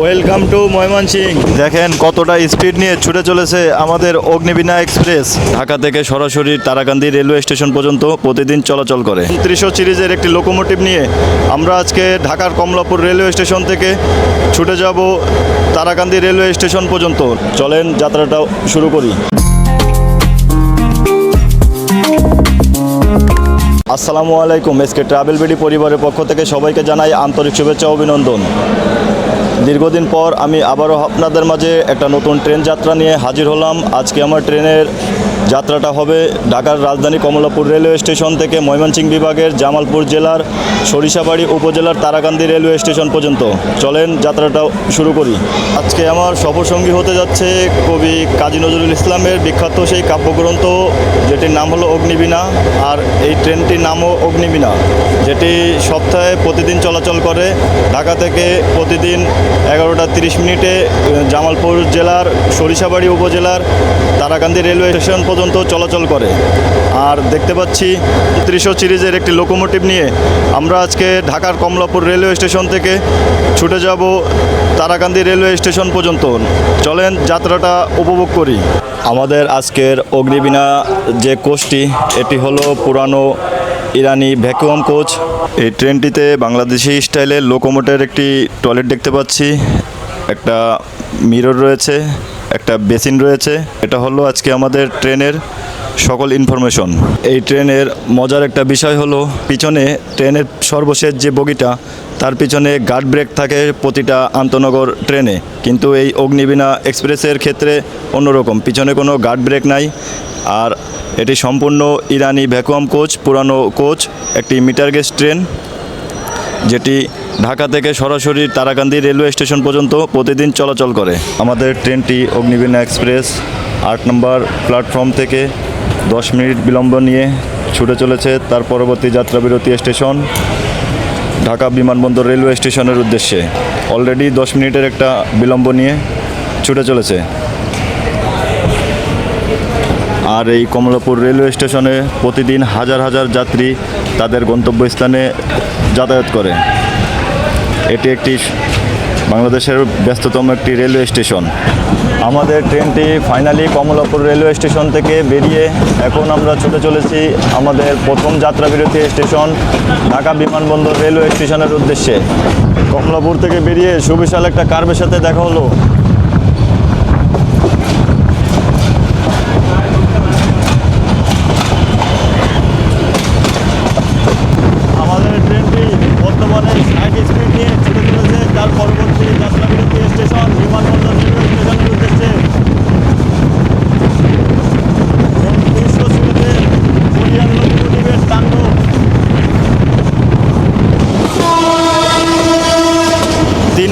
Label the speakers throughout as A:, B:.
A: Welcome to Mymensingh দেখেন কতটা speed নিয়ে ছুটে চলেছে আমাদের অগ্নিবীণা এক্সপ্রেস ঢাকা থেকে সরাসরি তারাকান্দি রেলওয়ে স্টেশন পর্যন্ত প্রতিদিন চলাচল করে। ত্রিশো সিরিজের একটি লোকোমোটিভ নিয়ে আমরা আজকে ঢাকার কমলাপুর রেলওয়ে স্টেশন থেকে ছুটে যাব তারাকান্দি রেলওয়ে স্টেশন পর্যন্ত। চলেন যাত্রাটা শুরু করি। আসসালামু আলাইকুম এসকে ট্রাভেল বিডি পরিবারের পক্ষ থেকে সবাইকে জানাই আন্তরিক শুভেচ্ছা অভিনন্দন। দীর্ঘদিন পর আমি আবারও আপনাদের মাঝে একটা নতুন ট্রেন যাত্রা নিয়ে হাজির হলাম। আজকে আমার ট্রেনের যাত্রাটা হবে ঢাকার রাজধানী কমলাপুর রেলওয়ে স্টেশন থেকে ময়মনসিংহ বিভাগের জামালপুর জেলার সরিষাবাড়ি উপজেলার তারাকান্দি রেলওয়ে স্টেশন পর্যন্ত। চলেন যাত্রাটা শুরু করি। আজকে আমার সফরসঙ্গী হতে যাচ্ছে কবি কাজী নজরুল ইসলামের বিখ্যাত সেই কাব্যগ্রন্থ, যেটির নাম হলো অগ্নিবীণা, আর এই ট্রেনটির নামও অগ্নিবীণা, যেটি সপ্তাহে প্রতিদিন চলাচল করে। ঢাকা থেকে প্রতিদিন এগারোটা তিরিশ মিনিটে জামালপুর জেলার সরিষাবাড়ি উপজেলার তারাকান্দি রেলওয়ে স্টেশন পর্যন্ত চলাচল করে। আর দেখতে পাচ্ছি ত্রিশো সিরিজের একটি লোকোমোটিভ নিয়ে আমরা আজকে ঢাকার কমলাপুর রেলওয়ে স্টেশন থেকে ছুটে যাব তারাকান্দি রেলওয়ে স্টেশন পর্যন্ত। চলেন যাত্রাটা উপভোগ করি। আমাদের আজকের অগ্নিবীণা যে কোচটি, এটি হলো পুরানো ইরানি ভ্যাকুয়াম কোচ। এই ট্রেনটিতে বাংলাদেশি স্টাইলের লোকোমোটের একটি টয়লেট দেখতে পাচ্ছি। একটা মিরর রয়েছে। একটা বেসিন রয়েছে। এটা হলো আজকে আমাদের ট্রেনের সকল ইনফরমেশন এই ট্রেনের মজার একটা বিষয় হলো, পিছনে ট্রেনের সর্বশেষ যে বগিটা, তার পিছনে গার্ড ব্রেক থাকে প্রতিটা আন্তনগর ট্রেনে। কিন্তু এই অগ্নিবীণা এক্সপ্রেসের ক্ষেত্রে অন্যরকম। পিছনে কোনো গার্ড ব্রেক নাই। আর এটি সম্পূর্ণ ইরানি ভ্যাকুয়াম কোচ পুরানো কোচ একটি মিটার গেজ ট্রেন যেটি ঢাকা থেকে সরাসরি তারাকান্দি রেলওয়ে স্টেশন পর্যন্ত প্রতিদিন চলাচল করে। আমাদের ট্রেনটি অগ্নিবীণা এক্সপ্রেস আট নম্বর প্ল্যাটফর্ম থেকে দশ মিনিট বিলম্ব নিয়ে ছুটে চলেছে। তার পরবর্তী যাত্রাবিরতি স্টেশন ঢাকা বিমানবন্দর রেলওয়ে স্টেশনের উদ্দেশ্যে। অলরেডি দশ মিনিটের একটা বিলম্ব নিয়ে ছুটে চলেছে। আর এই কমলাপুর রেলওয়ে স্টেশনে প্রতিদিন হাজার হাজার যাত্রী তাদের গন্তব্যস্থানে যাতায়াত করে। এটি একটি বাংলাদেশের ব্যস্ততম একটি রেলওয়ে স্টেশন। আমাদের ট্রেনটি ফাইনালি কমলাপুর রেলওয়ে স্টেশন থেকে বেরিয়ে এখন আমরা ছুটে চলেছি আমাদের প্রথম যাত্রাবিরতি স্টেশন, ঢাকা বিমানবন্দর রেলওয়ে স্টেশনের উদ্দেশ্যে। কমলাপুর থেকে বেরিয়ে সুবিশাল একটা কার্বের সাথে দেখা হলো আমাদের ট্রেনটি বর্তমানে ষাট স্পিড নিয়ে ছুটে চলেছে তার পরবর্তী যাত্রাবিরতি স্টেশন বিমানবন্দর রেলওয়ে স্টেশনের উদ্দেশ্যে উনিশশো সিরিজে কোরিয়ান লোকোমোটিভের তাণ্ডব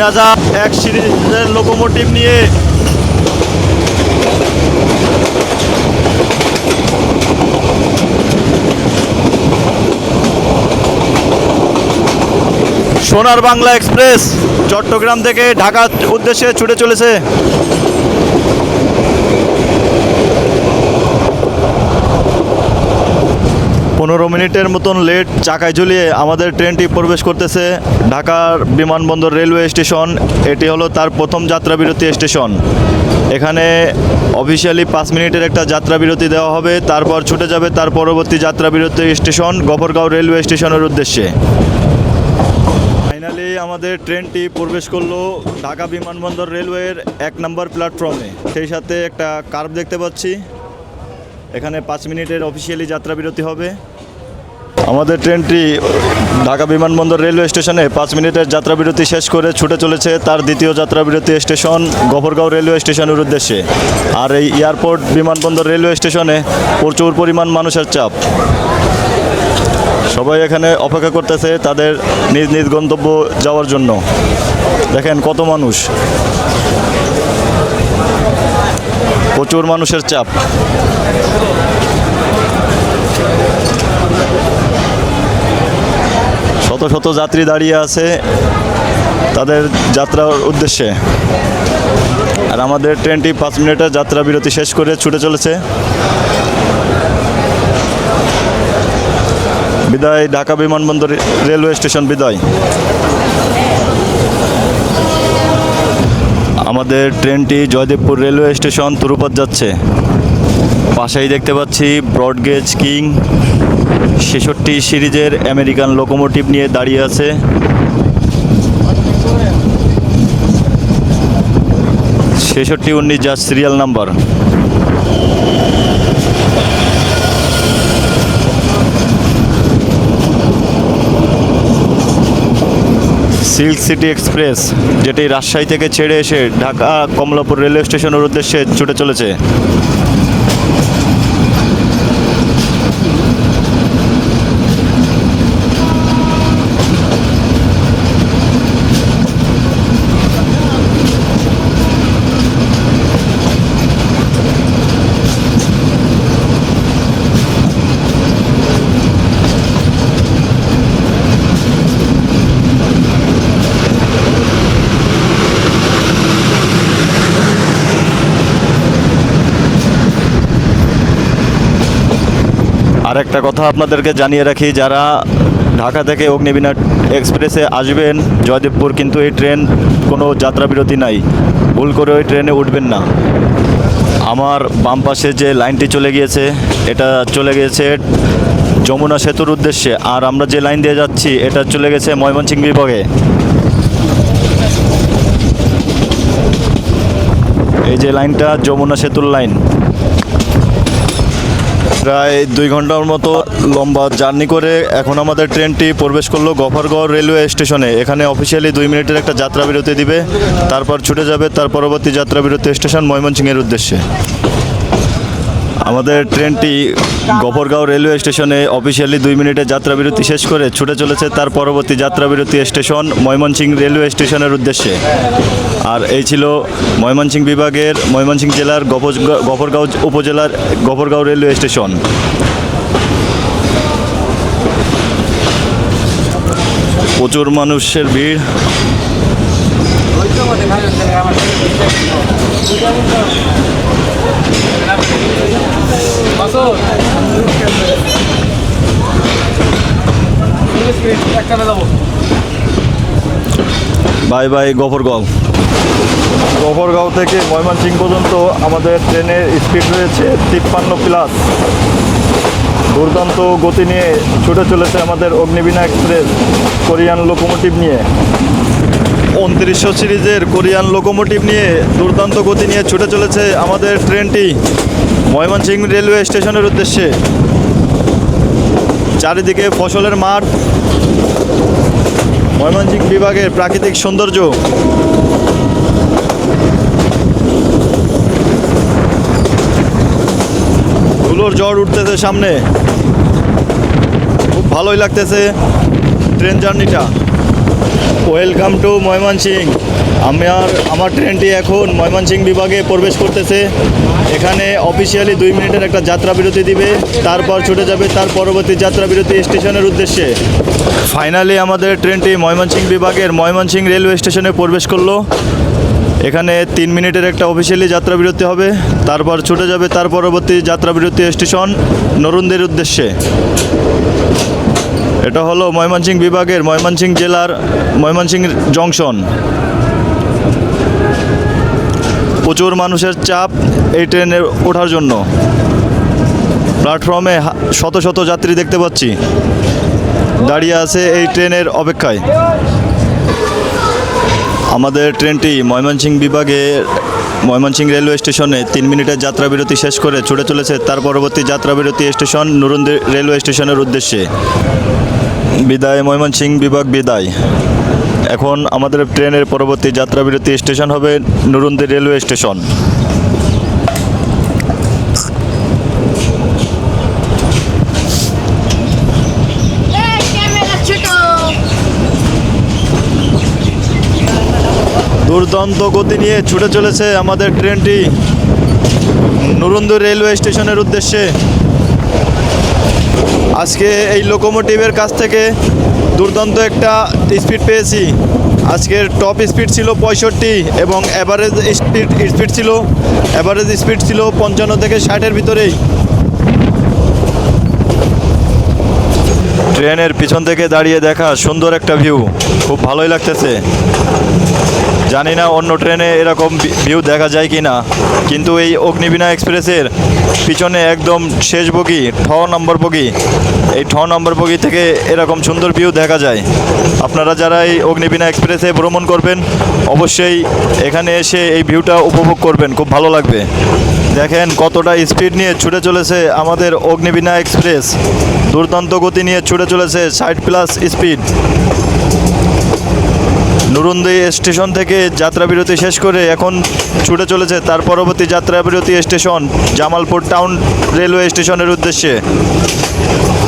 A: হাজার এক সিরিজের লোকোমোটিভ নিয়ে। সোনার বাংলা এক্সপ্রেস চট্টগ্রাম থেকে ঢাকার উদ্দেশ্যে ছুটে চলেছে। পনেরো মিনিটের মতন লেট চাকায় ঝুলিয়ে আমাদের ট্রেনটি প্রবেশ করতেছে ঢাকার বিমানবন্দর রেলওয়ে স্টেশন। এটি হলো তার প্রথম যাত্রা বিরতি স্টেশন। এখানে অফিসিয়ালি পাঁচ মিনিটের একটা যাত্রা বিরতি দেওয়া হবে, তারপর ছুটে যাবে তার পরবর্তী যাত্রা বিরতি স্টেশন, গফরগাঁও রেলওয়ে স্টেশনের উদ্দেশ্যে। ফাইনালি আমাদের ট্রেনটি প্রবেশ করল ঢাকা বিমানবন্দর রেলওয়ের এক নম্বর প্ল্যাটফর্মে সেই সাথে একটা কার্ভ দেখতে পাচ্ছি। এখানে পাঁচ মিনিটের অফিসিয়ালি যাত্রা বিরতি হবে। আমাদের ট্রেনটি ঢাকা বিমানবন্দর রেলওয়ে স্টেশনে পাঁচ মিনিটের যাত্রা বিরতি শেষ করে ছুটে চলেছে তার দ্বিতীয় যাত্রা বিরতি স্টেশন গফরগাঁও রেলওয়ে স্টেশনের উদ্দেশ্যে। আর এই এয়ারপোর্ট বিমানবন্দর রেলওয়ে স্টেশনে প্রচুর পরিমাণ মানুষের চাপ। সবাই এখানে অপেক্ষা করতেছে তাদের নিজ নিজ গন্তব্য যাওয়ার জন্য। দেখেন কত মানুষ। প্রচুর মানুষের চাপ। শত যাত্রী দাঁড়িয়ে আছে তাদের যাত্রার উদ্দেশ্যে। আর আমাদের ট্রেনটি পাঁচ মিনিটের যাত্রা বিরতি শেষ করে ছুটে চলেছে। বিদায়, ঢাকা বিমানবন্দর রেলওয়ে স্টেশন বিদায়। আমাদের ট্রেনটি জয়দেবপুর রেলওয়ে স্টেশন তুরুপথ যাচ্ছে। পাশেই দেখতে পাচ্ছি ব্রডগেজ কিং ছেষট্টি সিরিজের আমেরিকান লোকোমোটিভ নিয়ে দাঁড়িয়ে আছে। ছেষট্টি উনিশ যা serial number silk city express, যেটি রাজশাহী থেকে ছেড়ে এসে ঢাকা কমলাপুর রেলওয়ে স্টেশনের উদ্দেশ্যে ছুটে চলেছে। একটা কথা আপনাদেরকে জানিয়ে রাখি, যারা ঢাকা থেকে অগ্নিবীণা এক্সপ্রেসে আসবেন, জয়দেবপুর কিন্তু এই ট্রেন কোনো যাত্রা বিরতি নাই। ভুল করে ওই ট্রেনে উঠবেন না। আমার বাম পাশে যে লাইনটি চলে গিয়েছে, এটা চলে গিয়েছে যমুনা সেতুর উদ্দেশ্যে। আর আমরা যে লাইন দিয়ে যাচ্ছি, এটা চলে গেছে ময়মনসিংহ বিভাগে। এই যে লাইনটা, যমুনা সেতুর লাইন। প্রায় দুই ঘণ্টার মতো লম্বা জার্নি করে এখন আমাদের ট্রেনটি প্রবেশ করল গফরগড় রেলওয়ে স্টেশনে। এখানে অফিসিয়ালি দুই মিনিটের একটা যাত্রা বিরতি দিবে, তারপর ছুটে যাবে তার পরবর্তী যাত্রা বিরতি স্টেশন ময়মনসিংহের উদ্দেশ্যে। আমাদের ট্রেনটি গফরগাঁও রেলওয়ে স্টেশনে অফিসিয়ালি দুই মিনিটে যাত্রা বিরতি শেষ করে ছুটে চলেছে তার পরবর্তী যাত্রাবিরতি স্টেশন ময়মনসিংহ রেলওয়ে স্টেশনের উদ্দেশ্যে। আর এই ছিল ময়মনসিংহ বিভাগের ময়মনসিংহ জেলার গফরগাঁও উপজেলার গফরগাঁও রেলওয়ে স্টেশন। প্রচুর মানুষের ভিড়। Bye bye, Gafargaon. গফরগাঁও থেকে ময়মনসিংহ পর্যন্ত আমাদের ট্রেনের স্পিড রয়েছে তিপ্পান্ন প্লাস দুর্দান্ত গতি নিয়ে ছুটে চলেছে আমাদের অগ্নিবীণা এক্সপ্রেস কোরিয়ান লোকোমোটিভ নিয়ে। উনত্রিশশো সিরিজের কোরিয়ান লোকোমোটিভ নিয়ে দুর্দান্ত গতি নিয়ে ছুটে চলেছে আমাদের ট্রেনটি। ময়মনসিংহ রেলওয়ে স্টেশনের উদ্দেশ্যে। চারিদিকে ফসলের মাঠ। ময়মনসিংহ বিভাগের প্রাকৃতিক সৌন্দর্য। ধুলোর জ্বর উঠতেছে সামনে। খুব ভালোই লাগতেছে ট্রেন জার্নিটা। ওয়েলকাম টু ময়মনসিং আমার আমার ট্রেনটি এখন ময়মনসিং বিভাগে প্রবেশ করতেছে। এখানে অফিসিয়ালি দুই মিনিটের একটা যাত্রা বিরতি দিবে। তারপর ছুটে যাবে তার পরবর্তী যাত্রা বিরতি স্টেশনের উদ্দেশ্যে। ফাইনালি আমাদের ট্রেনটি ময়মনসিং বিভাগের ময়মনসিং রেলওয়ে স্টেশনে প্রবেশ করল। এখানে তিন মিনিটের একটা অফিসিয়ালি যাত্রা বিরতি হবে। তারপর ছুটে যাবে তার পরবর্তী যাত্রা বিরতি স্টেশন নরুনদের উদ্দেশ্যে। এটা হলো ময়মনসিংহ বিভাগের ময়মনসিংহ জেলার ময়মনসিংহ জংশন। প্রচুর মানুষের চাপ এই ট্রেনে ওঠার জন্য। প্ল্যাটফর্মে শত শত যাত্রী দেখতে পাচ্ছি। দাঁড়িয়ে আছে এই ট্রেনের অপেক্ষায়। আমাদের ট্রেনটি ময়মনসিংহ বিভাগে, ময়মনসিংহ রেলওয়ে স্টেশনে তিন মিনিটের যাত্রা বিরতি শেষ করে ছুটে চলেছে। তার পরবর্তী যাত্রা বিরতি স্টেশন নুরুন্দি রেলওয়ে স্টেশনের উদ্দেশ্যে। বিদায়। ময়মনসিংহ বিভাগ বিদায়। এখন আমাদের ট্রেনের পরবর্তী যাত্রা বিরতি স্টেশন হবে নুরুন্দি রেলওয়ে স্টেশন. দুর্দান্ত গতি নিয়ে ছুটে চলেছে আমাদের ট্রেনটি নুরুন্দু রেলওয়ে স্টেশনের উদ্দেশ্যে। আজকে এই লোকোমোটিভের কাছ থেকে দুর্দান্ত একটা স্পিড পেয়েছি। আজকের টপ স্পিড ছিল পঁয়ষট্টি এবং অ্যাভারেজ স্পিড স্পিড ছিল অ্যাভারেজ স্পিড ছিল পঞ্চান্ন থেকে ষাটের ভিতরেই। ট্রেনের পিছন থেকে দাঁড়িয়ে দেখা সুন্দর একটা ভিউ খুব ভালোই লাগতেছে। জানি না অন্য ট্রেনে এরকম ভিউ দেখা যায় কি না কিন্তু এই অগ্নিবীণা এক্সপ্রেসের পিছনে একদম শেষ বগি, ঠ নম্বর বগি, এই ঠ নম্বর বগি থেকে এরকম সুন্দর ভিউ দেখা যায়। আপনারা যারা এই অগ্নিবীণা এক্সপ্রেসে ভ্রমণ করবেন, অবশ্যই এখানে এসে এই ভিউটা উপভোগ করবেন, খুব ভালো লাগবে। দেখেন কতটা স্পিড নিয়ে ছুটে চলেছে আমাদের অগ্নিবীণা এক্সপ্রেস দুর্দান্ত গতি নিয়ে ছুটে চলেছে ষাট প্লাস স্পিড নুরুন্দি স্টেশন থেকে যাত্রা বিরতি শেষ করে এখন ছুটে চলেছে তার পরবর্তী যাত্রা বিরতি স্টেশন, জামালপুর টাউন রেলওয়ে স্টেশনের উদ্দেশ্যে।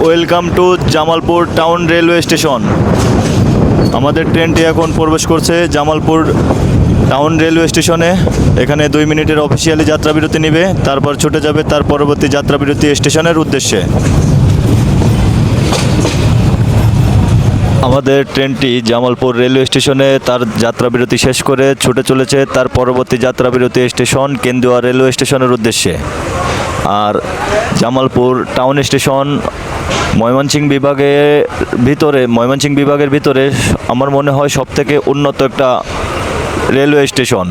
A: Welcome to Jamalpur town railway station. আমাদের ট্রেনটি এখন প্রবেশ করছে জামালপুর টাউন রেলওয়ে স্টেশনে। এখানে দুই মিনিটের অফিসিয়ালি যাত্রা বিরতি নেবে, তারপর ছুটে যাবে তার পরবর্তী যাত্রা বিরতি স্টেশনের উদ্দেশ্যে। আমাদের ট্রেনটি জামালপুর রেলওয়ে স্টেশনে তার যাত্রা বিরতি শেষ করে ছুটে চলেছে তার পরবর্তী যাত্রা বিরতি স্টেশন কেন্দুয়া রেলওয়ে স্টেশনের উদ্দেশ্যে। আর জামালপুর টাউন স্টেশন ময়মনসিংহ বিভাগের ভিতরে, ময়মনসিংহ বিভাগের ভিতরে আমার মনে হয় সবথেকে উন্নত একটা রেলওয়ে স্টেশন।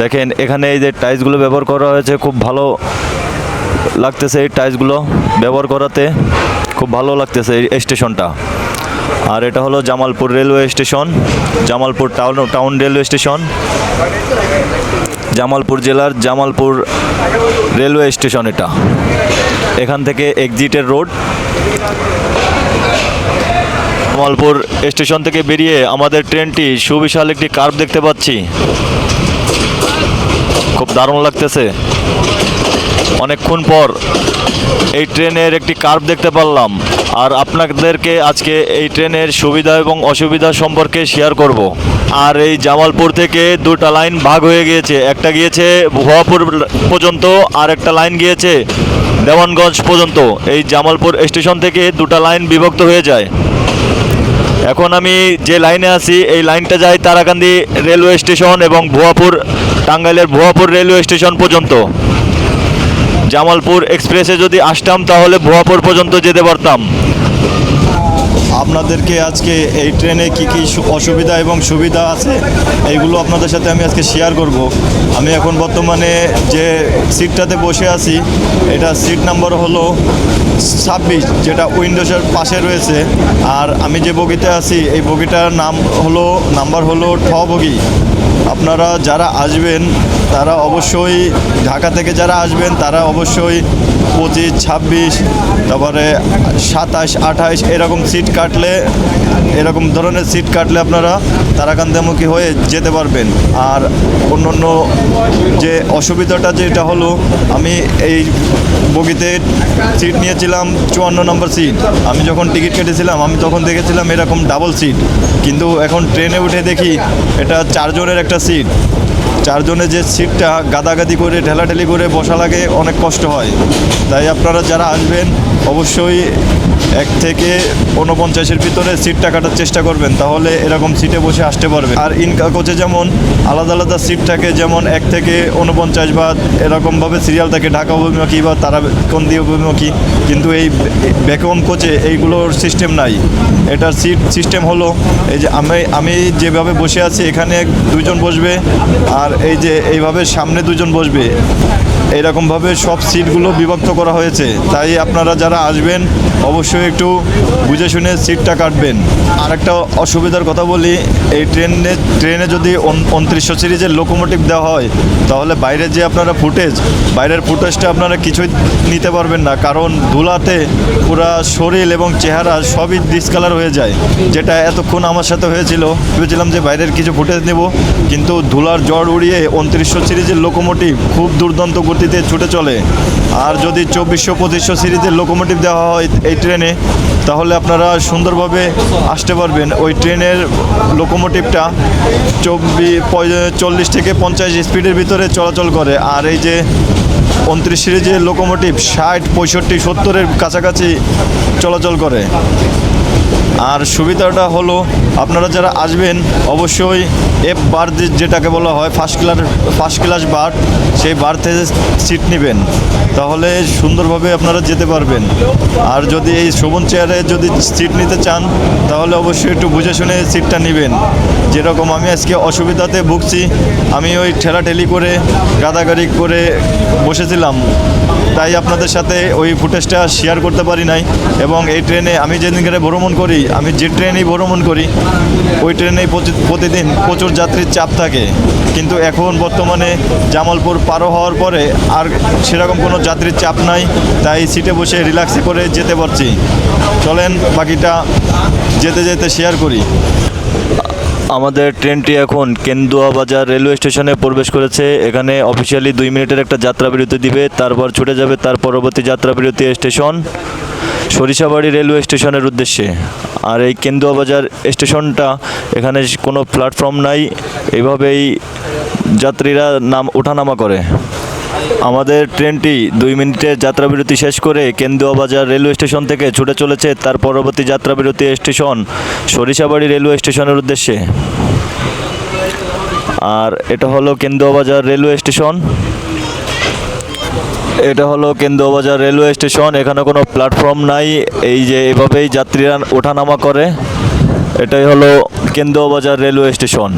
A: দেখেন, এখানে এই যে টাইলসগুলো ব্যবহার করা হয়েছে, খুব ভালো লাগতেছে এই টাইলসগুলো ব্যবহার করাতে। খুব ভালো লাগতেছে এই স্টেশনটা। আর এটা হলো Jamalpur railway station, Jamalpur town town railway station. Jamalpur জেলার জামালপুর রেলওয়ে স্টেশন এটা। এখান থেকে এক্সিটের রোড। জামালপুর স্টেশন থেকে বেরিয়ে আমাদের ট্রেনটি সুবিশাল একটি কার্ভ দেখতে পাচ্ছি। খুব দারুণ লাগতেছে। অনেকক্ষণ পর এই ট্রেনের একটি কার্ভ দেখতে পারলাম। আর আপনাদেরকে আজকে এই ট্রেনের সুবিধা এবং অসুবিধা সম্পর্কে শেয়ার করব। আর এই জামালপুর থেকে দুটা লাইন ভাগ হয়ে গিয়েছে। একটা গিয়েছে ভুয়াপুর পর্যন্ত, আর একটা লাইন গিয়েছে দেওয়ানগঞ্জ পর্যন্ত। এই জামালপুর স্টেশন থেকে দুটা লাইন বিভক্ত হয়ে যায়। এখন আমি যে লাইনে আছি, এই লাইনটা যায় তারাকান্দি রেলওয়ে স্টেশন এবং ভুয়াপুর, টাঙ্গাইলের ভুয়াপুর রেলওয়ে স্টেশন পর্যন্ত। জামালপুর এক্সপ্রেসে যদি আসতাম, তাহলে ভুয়াপুর পর্যন্ত যেতে পারতাম। আপনাদেরকে আজকে এই ট্রেনে কি কি অসুবিধা এবং সুবিধা আছে, এইগুলো আপনাদের সাথে আমি আজকে শেয়ার করব। আমি এখন বর্তমানে যে সিটটাতে বসে আছি, এটা সিট নাম্বার হলো ছাব্বিশ, যেটা উইন্ডোজের পাশে রয়েছে। আর আমি যে বগিতে আছি, এই বগিটার নাম হলো, নাম্বার হলো ঠ বগি। আপনারা যারা আসবেন, তারা অবশ্যই ঢাকা থেকে যারা আসবেন, তারা অবশ্যই পঁচিশ, ছাব্বিশ, তারপরে সাতাশ, আঠাশ, এরকম সিট কাটলে, এরকম ধরনের সিট কাটলে আপনারা তারাকান্দামুখী হয়ে যেতে পারবেন। আর অন্য অন্য যে অসুবিধাটা যেটা হলো, আমি এই বগিতে সিট নিয়েছিলাম চুয়ান্ন নম্বর সিট আমি যখন টিকিট কেটেছিলাম, আমি তখন দেখেছিলাম এরকম ডাবল সিট কিন্তু এখন ট্রেনে উঠে দেখি, এটা চারজনের একটা সিট চারজনের যে সিটটা গাদাগাদি করে ঠেলাঠেলি করে বসা লাগে, অনেক কষ্ট হয়। তাই আপনারা যারা আসবেন, অবশ্যই এক থেকে উনপঞ্চাশের ভিতরে সিটটা কাটার চেষ্টা করবেন, তাহলে এরকম সিটে বসে আসতে পারবে। আর ইনকা কোচে যেমন আলাদা আলাদা সিট থাকে যেমন এক থেকে উনপঞ্চাশ বা এরকমভাবে সিরিয়াল থাকে, ঢাকা অভিমুখী বা তারাকন্দি অভিমুখী, কিন্তু এই ভ্যাকুয়াম কোচে এইগুলোর সিস্টেম নাই। এটার সিট সিস্টেম হলো, এই যে আমি আমি যেভাবে বসে আছি, এখানে দুজন বসবে, আর এই যে এইভাবে সামনে দুজন বসবে এইরকমভাবে সব সিটগুলো বিভক্ত করা হয়েছে। তাই আপনারা যারা আসবেন, অবশ্যই একটু বুঝে শুনে সিটটা কাটবেন। আর একটা অসুবিধার কথা বলি, এই ট্রেনে ট্রেনে যদি উনত্রিশশো সিরিজের লোকোমোটিভ দেওয়া হয়, তাহলে বাইরে যে আপনারা ফুটেজ বাইরের ফুটেজটা আপনারা কিছুই নিতে পারবেন না, কারণ ধুলাতে পুরা শরীর এবং চেহারা সবই ডিসকালার হয়ে যায়। যেটা এতক্ষণ আমার সাথে হয়েছিল, ভেবেছিলাম যে বাইরের কিছু ফুটেজ নেব, কিন্তু ধুলার জ্বর উড়িয়ে উনত্রিশশো সিরিজের লোকোমোটিভ খুব দুর্দান্ত গতিতে ছুটে চলে। আর যদি চব্বিশশো, পঁচিশশো সিরিজের লোকোমোটিভ দেওয়া হয়, এই ট্রেনে তাহলে আপনারা সুন্দরভাবে আসতে পারবেন। ওই ট্রেনের লোকোমোটিভটা চব্বিশ চল্লিশ থেকে পঞ্চাশ স্পিডের ভিতরে চলাচল করে। আর এই যে উনত্রিশ সিরিজের লোকোমোটিভ, ষাট, পঁয়ষট্টি, সত্তরের কাছাকাছি চলাচল করে। আর সুবিধাটা হলো আপনারা যারা আসবেন, অবশ্যই এফ বার যেটাকে বলা হয় ফার্স্ট ক্লাস ফার্স্ট ক্লাস বার সেই বার্থে সিট নেবেন। তাহলে সুন্দরভাবে আপনারা যেতে পারবেন। আর যদি এই শোভন চেয়ারে যদি সিট নিতে চান, তাহলে অবশ্যই একটু বুঝে শুনে সিটটা নেবেন। যেরকম আমি আজকে অসুবিধাতে ভুগছি, আমি ওই ঠেলাঠেলি করে, গাদাগাড়ি করে বসেছিলাম। তাই আপনাদের সাথে ওই ফুটেজটা শেয়ার করতে পারি নাই। এবং এই ট্রেনে আমি যেদিনকে ভ্রমণ করি, আমি যে ট্রেনেই ভ্রমণ করি, ওই ট্রেনেই প্রতিদিন প্রচুর যাত্রীর চাপ থাকে। কিন্তু এখন বর্তমানে জামালপুর পারো হওয়ার পরে আর সেরকম কোনো যাত্রীর চাপ নাই, তাই সিটে বসে রিল্যাক্সে করে যেতে পারছি। চলেন বাকিটা যেতে যেতে শেয়ার করি। আমাদের ট্রেনটি এখন কেন্দুয়া বাজার রেলওয়ে স্টেশনে প্রবেশ করেছে। এখানে অফিসিয়ালি দুই মিনিটের একটা যাত্রা বিরতি দিবে, তারপর ছুটে যাবে তার পরবর্তী যাত্রা বিরতি স্টেশন, সরিষাবাড়ি রেলওয়ে স্টেশনের উদ্দেশ্যে। আর এই কেন্দুয়া বাজার স্টেশনটা এখানে কোনো প্ল্যাটফর্ম নাই। এভাবেই যাত্রীরা নাম, ওঠানামা করে। আমাদের ট্রেনটি দুই মিনিটের যাত্রাবিরতি শেষ করে কেন্দুয়া বাজার রেলওয়ে স্টেশন থেকে ছুটে চলেছে তার পরবর্তী যাত্রা বিরতি স্টেশন সরিষাবাড়ি রেলওয়ে স্টেশনের উদ্দেশ্যে। আর এটা হলো কেন্দুয়া বাজার রেলওয়ে স্টেশন। এটা হলো কেন্দুয়া বাজার রেলওয়ে স্টেশন। এখানে কোনো প্ল্যাটফর্ম নাই। এই যে এভাবেই যাত্রীরা ওঠানামা করে। এটাই হলো কেন্দুয়া বাজার রেলওয়ে স্টেশন।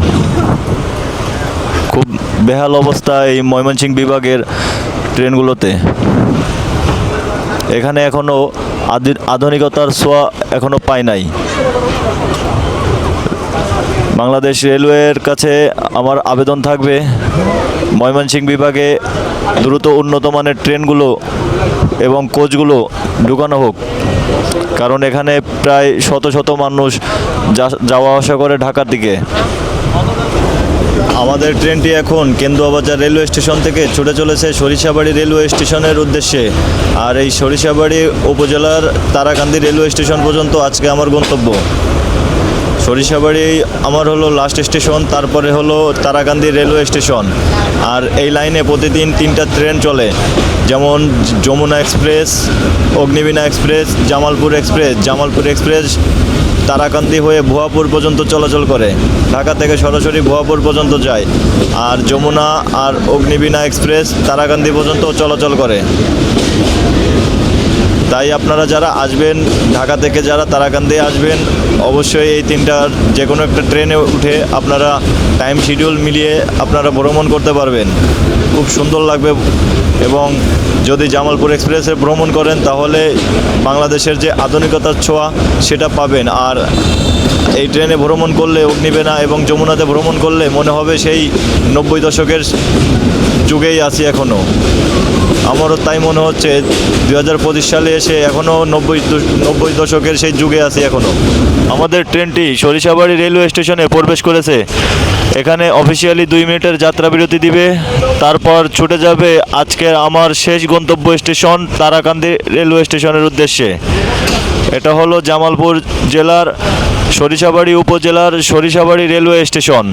A: খুব বেহাল অবস্থা এই ময়মনসিংহ বিভাগের ট্রেনগুলোতে। এখানে এখনও আধুনিকতার ছোঁয়া এখনও পায় নাই। বাংলাদেশ রেলওয়ের কাছে আমার আবেদন থাকবে, ময়মনসিংহ বিভাগে দ্রুত উন্নত মানের ট্রেনগুলো এবং কোচগুলো ঢুকানো হোক। কারণ এখানে প্রায় শত শত মানুষ যাওয়া আসা করে ঢাকার দিকে। আমাদের ট্রেনটি এখন কেন্দুয়া বাজার রেলওয়ে স্টেশন থেকে ছুটে চলেছে সরিষাবাড়ি রেলওয়ে স্টেশনের উদ্দেশ্যে। আর এই সরিষাবাড়ি উপজেলার তারাকান্দি রেলওয়ে স্টেশন পর্যন্ত আজকে আমার গন্তব্য। সরিষাবাড়ি আমার হলো লাস্ট স্টেশন তারপরে হলো তারাকান্দি রেলওয়ে স্টেশন। আর এই লাইনে প্রতিদিন তিনটা ট্রেন চলে। যেমন Jamuna express, Agniveena express, Jamalpur express Jamalpur express Tarakandi হয়ে ভুয়াপুর পর্যন্ত চলাচল করে। ঢাকা থেকে সরাসরি ভুয়াপুর পর্যন্ত যায়। আর যমুনা আর অগ্নিবীণা এক্সপ্রেস তারাকান্দি পর্যন্ত চলাচল করে। তাই আপনারা যারা আসবেন, ঢাকা থেকে যারা তারাকান্দি আসবেন, অবশ্যই এই তিনটার যে কোনো একটা ট্রেনে উঠে আপনারা টাইম শিডিউল মিলিয়ে আপনারা ভ্রমণ করতে পারবেন। খুব সুন্দর লাগবে এবং যদি জামালপুর এক্সপ্রেসে ভ্রমণ করেন, তাহলে বাংলাদেশের যে আধুনিকতার ছোঁয়া, সেটা পাবেন। আর এই ট্রেনে ভ্রমণ করলে অগ্নিবেনা এবং যমুনাতে ভ্রমণ করলে মনে হবে সেই নব্বই দশকের যুগেই আছি এখনও আমারও তাই মনে হচ্ছে দু হাজার পঁচিশ সালে এসে এখনও নব্বই নব্বই দশকের সেই যুগে আছি এখনও আমাদের ট্রেনটি সরিষাবাড়ি রেলওয়ে স্টেশনে প্রবেশ করেছে। এখানে অফিসিয়ালি দুই মিনিটের যাত্রা বিরতি দিবে। তারপর ছুটে যাবে আজকের আমার শেষ গন্তব্য স্টেশন, তারাকান্দি রেলওয়ে স্টেশনের উদ্দেশ্যে। এটা হলো জামালপুর জেলার সরিষাবাড়ি উপজেলার সরিষাবাড়ি রেলওয়ে স্টেশন।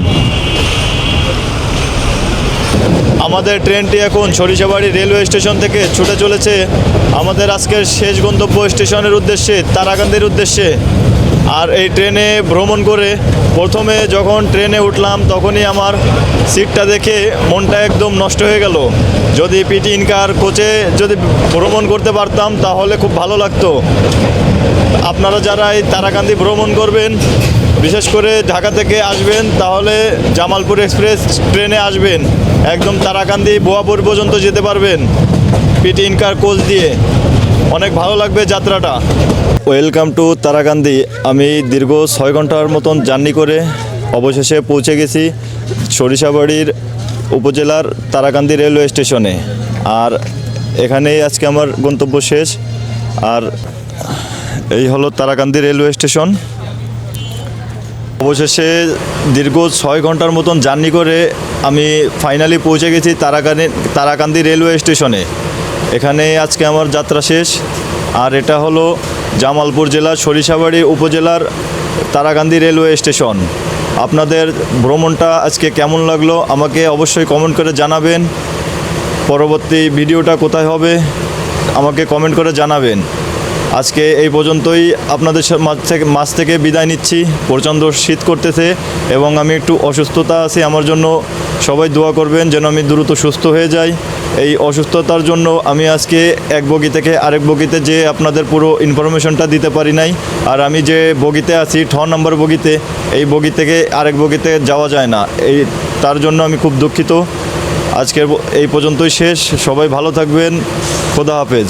A: আমাদের ট্রেনটি এখন সরিষাবাড়ি রেলওয়ে স্টেশন থেকে ছুটে চলেছে আমাদের আজকের শেষ গন্তব্য স্টেশনের উদ্দেশ্যে, তারাকান্দির উদ্দেশ্যে। আর এই ট্রেনে ভ্রমণ করে প্রথমে যখন ট্রেনে উঠলাম, তখনই আমার সিটটা দেখে মনটা একদম নষ্ট হয়ে গেল। যদি পিটি ইনকার কোচে যদি ভ্রমণ করতে পারতাম, তাহলে খুব ভালো লাগতো। আপনারা যারা এই তারাকান্দি ভ্রমণ করবেন, বিশেষ করে ঢাকা থেকে আসবেন, তাহলে জামালপুর এক্সপ্রেস ট্রেনে আসবেন। একদম তারাকান্দি বোয়াপুর পর্যন্ত যেতে পারবেন, পিটি ইনকার কোচ দিয়ে। অনেক ভালো লাগবে যাত্রাটা। Welcome to Tarakandi. আমি দীর্ঘ ছয় ঘণ্টার মতন জার্নি করে অবশেষে পৌঁছে গেছি সরিষাবাড়ির উপজেলার তারাকান্দি রেলওয়ে স্টেশনে। আর এখানেই আজকে আমার গন্তব্য শেষ। আর এই হলো তারাকান্দি রেলওয়ে স্টেশন। অবশেষে দীর্ঘ ছয় ঘণ্টার মতন জার্নি করে আমি ফাইনালি পৌঁছে গেছি তারাকান্দি তারাকান্দি রেলওয়ে স্টেশনে। এখানে আজকে আমার যাত্রা শেষ। আর এটা হলো জামালপুর জেলার সরিষাবাড়ি উপজেলার তারাকান্দি রেলওয়ে স্টেশন। আপনাদের ভ্রমণটা আজকে কেমন লাগল আমাকে অবশ্যই কমেন্ট করে জানাবেন। পরবর্তী ভিডিওটা কোথায় হবে, আমাকে কমেন্ট করে জানাবেন। আজকে এই পর্যন্তই আপনাদের মাঝ থেকে মাছ থেকে বিদায় নিচ্ছি। প্রচণ্ড শীত করতেছে এবং আমি একটু অসুস্থতা আছি আমার জন্য। সবাই দোয়া করবেন যেন আমি দ্রুত সুস্থ হয়ে যাই। এই অসুস্থতার জন্য আমি আজকে এক বগি থেকে আরেক বগিতে যে আপনাদের পুরো ইনফরমেশনটা দিতে পারি নাই। আর আমি যে বগিতে আছি, ঠ নম্বর বগিতে, এই বগি থেকে আরেক বগিতে যাওয়া যায় না। এই তার জন্য আমি খুব দুঃখিত। আজকের এই পর্যন্তই শেষ। সবাই ভালো থাকবেন। খোদা হাফেজ।